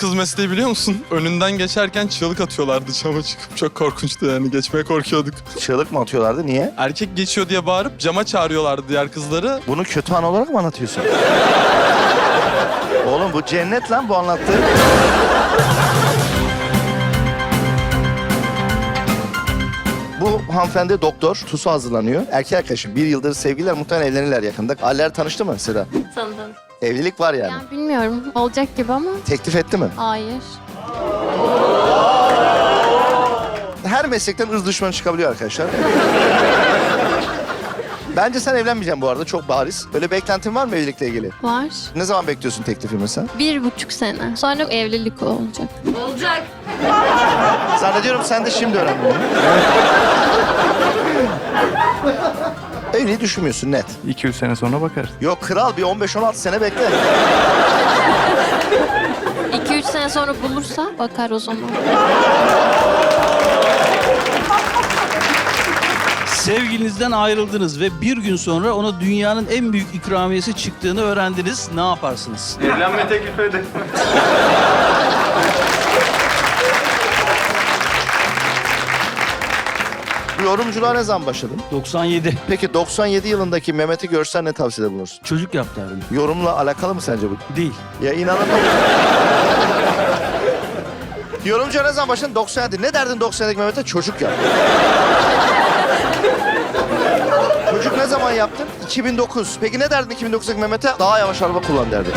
Kız mesleği biliyor musun? Önünden geçerken çığlık atıyorlardı cama çıkıp. Çok korkunçtu yani. Geçmeye korkuyorduk. Çığlık mı atıyorlardı? Niye? Erkek geçiyor diye bağırıp cama çağırıyorlardı diğer kızları. Bunu kötü an olarak mı anlatıyorsun? Oğlum bu cennet lan bu anlattığın. Bu hanımefendi doktor, TUS'a hazırlanıyor. Erkek arkadaşım bir yıldır sevgililer muhtemelen evlenirler yakında. Aller tanıştı mı Seda? Tanıdım. Evlilik var yani. Yani bilmiyorum. Olacak gibi ama Teklif etti mi? hayır. Her meslekten ırz düşmanı çıkabiliyor arkadaşlar. Bence sen evlenmeyeceksin bu arada çok bariz. Böyle beklentin var mı evlilikle ilgili? Var. Ne zaman bekliyorsun teklifi mesela? Bir buçuk sene. Sonra evlilik olacak. Olacak. Zannediyorum sen de şimdi öğrendin. Evliliği düşünmüyorsun net. 2-3 sene sonra bakarız. Yok kral bir 15-16 sene bekle. İki üç sene sonra bulursa bakar o zaman. Sevgilinizden ayrıldınız ve bir gün sonra ona dünyanın en büyük ikramiyesi çıktığını öğrendiniz. Ne yaparsınız? Evlenme teklifi ede. yorumculuğa ne zaman başladın? 97. Peki 97 yılındaki Mehmet'i görsen ne tavsiyede bulursun? Çocuk yaptı derdim. Yorumla alakalı mı sence bu? Değil. Ya inanamıyorum. Yorumcuya ne zaman başladın? 97. Ne derdin 97'deki Mehmet'e? Çocuk yap. Çocuk ne zaman yaptın? 2009. Peki ne derdin 2009'daki Mehmet'e? Daha yavaş araba kullan derdi.